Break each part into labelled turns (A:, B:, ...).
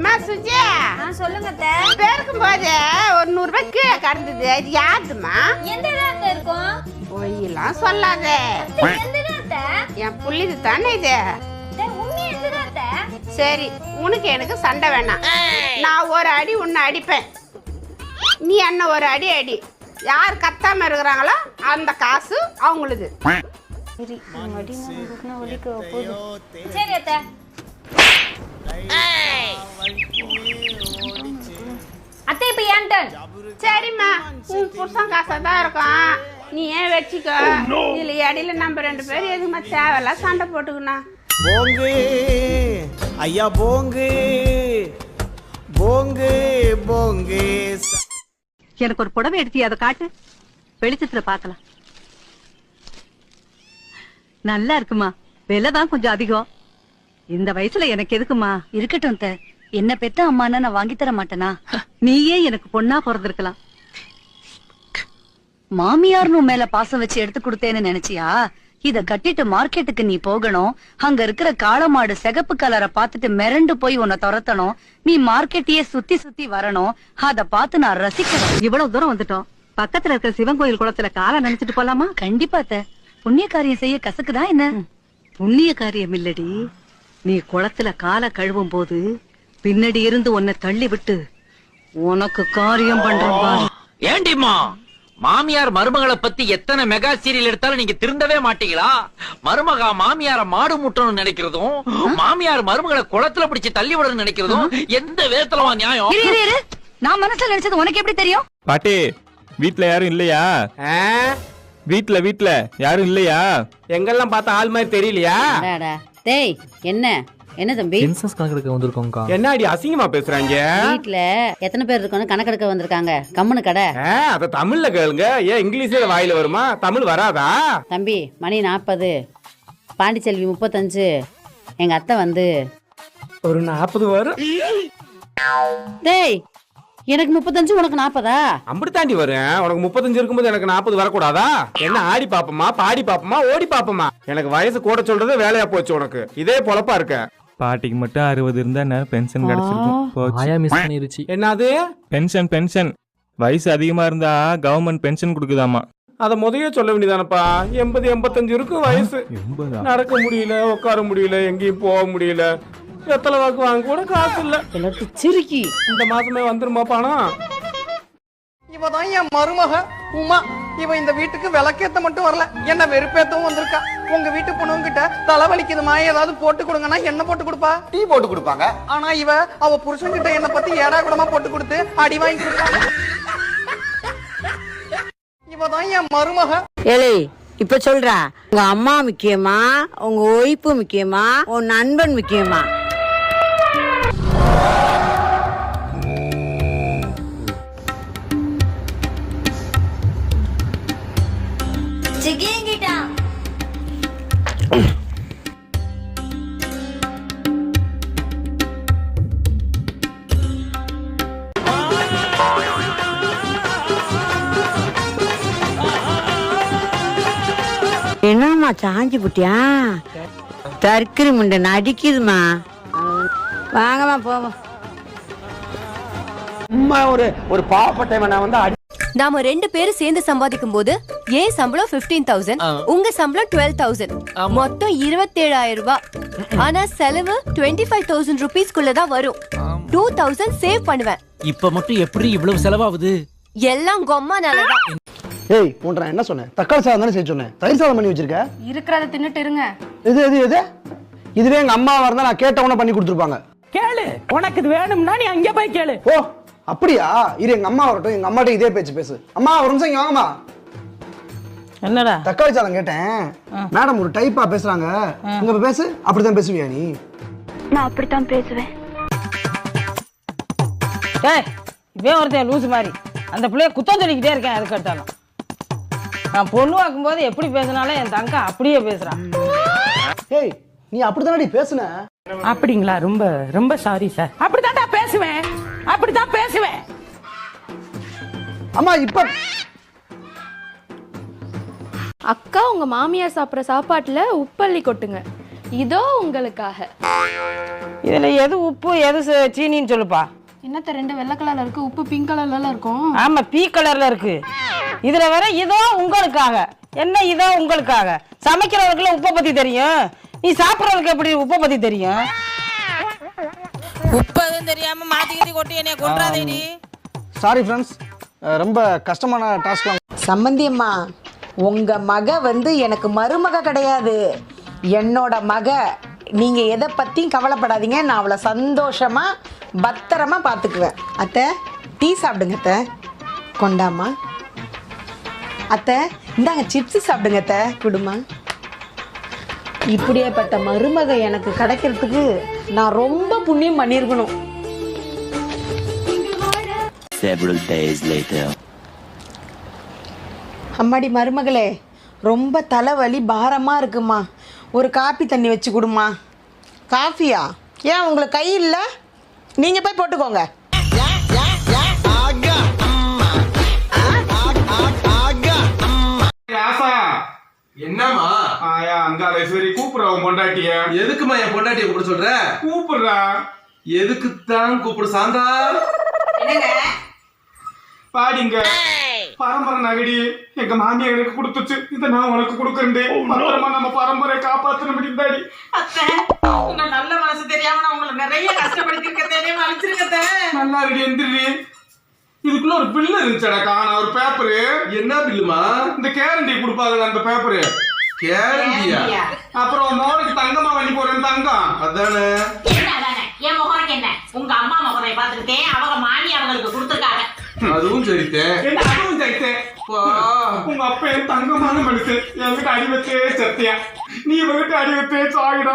A: அம்மா சுஜி.
B: சொல்லுங்க அத்தை.
A: பெருக்கும் போது ஒரு நூறுரூபா கீழே கடந்தது இது யாருதுமா
B: எந்த இருக்கும்?
A: பொய்யெல்லாம் சொல்லாத. என் புள்ளிது தானே இது? சரி உனக்கு எனக்கு சண்டை வேணாம். நான் ஒரு அடி உன்னை அடிப்பேன். நீ என்ன ஒரு அடி அடி. யார் கத்தாம இருக்கிறாங்களோ அந்த காசு அவங்களுது.
B: சரி அத்தை அத்தை இப்ப என் டர்ன்
A: சரிம்மா. உன் புருஷன் காசா தான் இருக்கும். நீ ஏன் வச்சுக்கோ? இதுல இடையில நம்ம ரெண்டு பேரும் எதுக்குமா தேவையில்லாம் சண்டை போட்டுக்கணும்.
C: போங்கு. ஐயா போங்கு. போங்கு போங்கு.
D: எனக்கு ஒரு புடவை எடுத்தி அதை காட்டு. வெளிச்சத்துல பார்க்கலாம். நல்லா இருக்குமா? விலை தான் கொஞ்சம் அதிகம். இந்த வயசுல எனக்கு எதுக்குமா?
E: இருக்கட்டும் என்ன பெத்த அம்மானா நான் வாங்கி தர மாட்டேனா?
D: நீயே எனக்கு பொண்ணா பிறந்திருக்கலாம்.
E: மாமியார் உன் மேல பாசம் வச்சு எடுத்து கொடுத்தேன்னு நினைச்சியா? இத கட்டிட்டு மார்க்கெட்டுக்கு நீ போகணும். அங்க இருக்கிற காளமாடு சிகப்பு கலரை பார்த்துட்டு மிரண்டு போய் உன்னை துரத்தணும். நீ மார்க்கெட்டையே சுத்தி சுத்தி வரணும். அத பார்த்து நான் ரசிக்கணும்.
D: இவ்வளவு தூரம் வந்துட்டோம். பக்கத்துல இருக்கிற சிவன் கோயில் குளத்துல காலை நினைச்சிட்டு போலாமா?
E: கண்டிப்பா புண்ணிய காரியம் செய்ய கசக்குதா என்ன?
D: புண்ணிய காரியம் இல்லடி. நீ குளத்துல காலை கழுவும் போது பின்னாடி இருந்து உன்னை தள்ளி விட்டு உனக்கு காரியம் பண்றேன் பாரு.
F: ஏண்டிம்மா மாமியார் மருமகளை பத்தி எத்தனை மெகா சீரியல் எடுத்தாலும் நீங்க திருந்தவே மாட்டீங்களா? மருமகா மாமியார மாடு முட்டணும்னு நினைக்கிறதும் மாமியார் மருமகளை குளத்துல பிடிச்சு தள்ளி விடணும்னு நினைக்கிறதும் எந்த விதத்துலவா நியாயம்?
E: இரு இரு இரு. நான் மனசுல நினைச்சது உனக்கு எப்படி தெரியும்?
G: பாட்டி வீட்ல யாரும் இல்லையா? வீட்ல வீட்ல யாரும் இல்லையா?
C: எங்கெல்லாம் பார்த்தா ஆள் மாதிரி தெரியலையா?
H: அடாடா. டேய் என்ன? என்ன தம்பி
I: சென்சஸ் கணக்கெடுக்க வந்திருக்கோம்க்கா.
C: என்னடி அசிங்கமா பேசுறாங்க?
H: வீட்ல எத்தனை பேர் இருக்கணும் கணக்கெடுக்க வந்திருக்காங்க. கம்முனு கடை.
C: ஆ, அத தமிழ்ல கேளுங்க. ஏன் இங்கிலீஷ்ல வாயில வருமா? தமிழ் வராதா?
H: தம்பி மணி நாற்பது பாண்டிச்செல்வி முப்பத்தஞ்சு. எங்க அத்தை வந்து
C: ஒரு நாற்பது வரும்.
H: டேய் எனக்கு முப்பத்தஞ்சு உனக்கு நாற்பதா
C: அப்படி தாண்டி வரேன் உனக்கு முப்பத்தஞ்சு இருக்கும்போது எனக்கு நாற்பது வரக்கூடாதா? என்ன ஆடி பாப்பமா பாடி பாப்பமா ஓடி பாப்பமா? எனக்கு வயசு கூட சொல்றது வேலையா போச்சு உனக்கு. இதே பொழப்பா இருக்க.
G: பாட்டிக்கு மட்டும் அறுபது இருந்தா நேரம் பென்ஷன் கிடைச்சிருக்கும். போச்சு.
I: ஆயா மிஸ் பண்ணிருச்சு.
C: என்னது?
G: பென்ஷன் பென்ஷன் வயசு அதிகமா இருந்தா கவர்மெண்ட் பென்ஷன் கொடுக்குதாமா?
C: அத முதைய சொல்ல வேண்டியதானப்பா. எண்பது எண்பத்தஞ்சு இருக்கும் வயசு.
G: எண்பதா?
C: நடக்க முடியல உட்கார முடியல எங்கேயும் போக முடியல. வெத்தலை வாக்கு வாங்க கூட காசு இல்ல.
H: எல்லாத்தையும் சிரிக்கி
C: இந்த மாசமே வந்துருமா பணம்
J: இவ தான் என் மருமக உமா. இவ இந்த வீட்டுக்கு விளக்கேத்த மட்டும் வரல. என்ன வெறுப்பேத்தவும் வந்திருக்கா. உங்க வீட்டு பொண்ணுங்கிட்ட தலைவலிக்குதுமா? ஏதாவது போட்டு கொடுங்கன்னா என்ன போட்டு கொடுப்பா? டீ போட்டு கொடுப்பாங்க. ஆனா இவ அவ புருஷன்கிட்ட என்ன பத்தி ஏடா கூடமா போட்டு கொடுத்து அடி வாங்கி கொடுப்பாங்க இவ தான் என் மருமக.
H: ஏலே இப்ப சொல்றா. உங்க அம்மா முக்கியமா? உங்க ஒய்ப்பு முக்கியமா? உன் நண்பன் முக்கியமா? சாஞ்சி புட்டியா தற்கரி முண்டை நடிக்குதுமா வாங்கம்மா போவோம்.
J: அம்மா ஒரு ஒரு பாவப்பட்டவன் நான் வந்து அடி
E: நாம ரெண்டு பேரும் சேர்ந்து சம்பாதிக்கும் போது ஏன் சம்பளம் 15000 தௌசண்ட் உங்க சம்பளம் டுவெல் தௌசண்ட் மொத்தம் இருபத்தேழாயிரம் ரூபாய். ஆனா செலவு டுவெண்ட்டி ஃபைவ் தௌசண்ட் ருபீஸ்க்குள்ள தான் வரும் டூ தௌசண்ட் சேவ் பண்ணுவேன்.
F: இப்ப மட்டும் எப்படி இவ்வளவு செலவாகுது?
E: எல்லாம் கொம்மா நல்லதான்
J: ஏய் போன்ற என்ன சொன்னேன்? தக்காளி சாதம் தானே செய்ய சொன்னேன்? தயிர் சாதம் பண்ணி வச்சிருக்க?
B: இருக்கிறத தின்னுட்டு இருங்க.
J: எது எது எது இதுவே எங்க அம்மாவா இருந்தா நான் கேட்ட உடனே பண்ணி கொடுத்துருப்பாங்க.
K: கேளு. உனக்கு இது வேணும்னா நீ அங்கே போய் கேளு.
J: ஓ அப்படியா? இரு எங்க அம்மா வரட்டும் எங்க அம்மாட்ட இதே பேச்சு பேசு. அம்மா ஒரு நிமிஷம் இங்க வாங்கம்மா.
K: என்னடா?
J: தக்காளி சாதம் கேட்டேன். மேடம் ஒரு டைப்பா பேசுறாங்க. இங்க போய் பேசு அப்படிதான் பேசுவியா நீ?
E: நான் அப்படித்தான் பேசுவேன்.
K: டேய் இவன் ஒருத்தன் லூசு மாதிரி. அந்த பிள்ளைய குத்தம் சொல்லிக்கிட்டே இருக்கேன் அதுக்கு எடுத்தாலும். நான் பொண்ணு பார்க்கும்போது எப்படி பேசினாலும் என் தங்க அப்படியே பேசுறான்
J: ஏய் நீ அப்படிதானடி பேசுன?
K: அப்படிங்களா? ரொம்ப ரொம்ப சாரி சார் அப்படித்தான்டா பேசுவேன். அப்படித்தான் பேசுவேன்.
J: அம்மா இப்ப
B: அக்கா உங்க மாமியார் சாப்பிட்ற சாப்பாட்டுல உப்பள்ளி கொட்டுங்க. இதோ உங்களுக்காக.
L: இதுல எது உப்பு எது ச- சீனின்னு சொல்லுப்பா.
B: என்னத்த ரெண்டு வெள்ளை கலர்ல இருக்கு? உப்பு பிங்க் கலர்ல இருக்கும்.
L: ஆமா பீ கலர்ல இருக்கு. இதுல வேற இதோ உங்களுக்காக. என்ன இதோ உங்களுக்காக? சமைக்கிறவர்களுக்கு உப்பை பத்தி தெரியும். நீ சாப்பிட்றவங்களுக்கு எப்படி உப்பை பத்தி தெரியும்?
M: உப்பு எதுவும் தெரியாம மாத்தி கீத்தி கொட்டி என்னைய கொண்டாதேடி
J: சாரி ஃப்ரெண்ட்ஸ் ரொம்ப கஷ்டமான டாஸ்க்
H: சம்பந்தி அம்மா உங்க மக வந்து எனக்கு மருமக கிடையாது. என்னோட மக நீங்க எதை பத்தியும் கவலைப்படாதீங்க. நான் அவளை சந்தோஷமா பத்திரமா பார்த்துக்குவேன் அத்தை டீ சாப்பிடுங்க அத்தை. கொண்டாமா அத்தை இந்தாங்க சிப்ஸ் சாப்பிடுங்க அத்தை. குடுமா இப்படியேப்பட்ட மருமக எனக்கு கிடைக்கிறதுக்கு நான் ரொம்ப புண்ணியம் பண்ணியிருக்கணும்.
N: Several days later.
H: அம்மாடி மருமகளே ரொம்ப தலைவலி பாரமா இருக்குமா. ஒரு காப்பி தண்ணி வச்சு கொடுமா காஃபியா? ஏன் உங்களுக்கு கை இல்லை? நீங்கள் போய் போட்டுக்கோங்க.
O: என்னமா
P: ஆயா அங்காள சரி கூப்பிடுறா உன் பொண்டாட்டிய.
O: எதுக்குமா என் பொண்டாட்டிய கூப்பிட சொல்ற?
P: கூப்பிடுறா.
O: எதுக்குத்தான் கூப்பிடு சாந்தா?
P: பாடிங்க. பரம்பரை நகடி எங்க மாமியார் எனக்கு கொடுத்துச்சு. இதை நான் உனக்கு கொடுக்கறேன் பத்திரமா நம்ம பரம்பரையை காப்பாத்தணும் முடிந்தாடி
M: உங்க நல்ல மனசு தெரியாம நான் உங்களை நிறைய கஷ்டப்படுத்திருக்கேன் மன்னிச்சிருக்கேன்
P: நல்லா ரெடி எந்திரி. இதுக்குள்ள ஒரு பில்லு இருந்துச்சடா காணா ஒரு பேப்பரு
O: என்ன பில்லுமா
P: இந்த கேரண்டி கொடுப்பாங்கல்ல அந்த பேப்பரு
O: கேரண்டியா
P: அப்புறம் மோனுக்கு தங்கமா பண்ணி போறேன் தங்கம்.
O: அதானே?
M: என் முகருக்கு என்ன? உங்க அம்மா முகரை பார்த்துக்கிட்டேன் அவங்க மாமி அவங்களுக்கு கொடுத்துருக்காங்க.
O: அதுவும் சரித்தேன்
P: என்ன அதுவும் ஜெயித்தேன் உங்க அப்பா என் தங்கமான மனுஷன் என்கிட்ட அடி வச்சே சத்தியா. நீ இவகிட்ட அடி வச்சே சாகிடா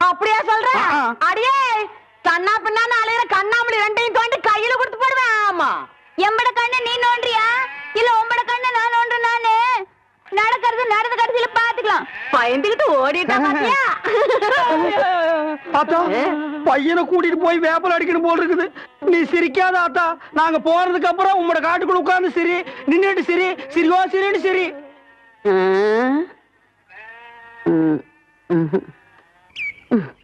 H: அப்படியா சொல்ற? அடியே கண்ணா பின்னான்னு அலையிற கண்ணாமணி ரெண்டையும் தோண்டி கையில கொடுத்து போடுவேன். ஆமா.
B: எம்பட கண்ணு நீ நோண்டியா? இல்ல உம்பட கண்ணு நான் நோண்டு நானு? நடக்கிறது நடந்த கடைசியில பாத்துக்கலாம்.
H: பயந்துகிட்டு ஓடிட்டா பாத்தியா?
L: ஆத்தா பையனை கூட்டிட்டு போய் வேப்பல் அடிக்கணும் போல் இருக்குது. நீ சிரிக்காத ஆத்தா. நாங்க போனதுக்கு அப்புறம் உங்களோட காட்டுக்குள்ள உட்கார்ந்து சிரி நின்னுட்டு சிரி சிரிவா சிரின்னு சிரி.
H: ம். Mm.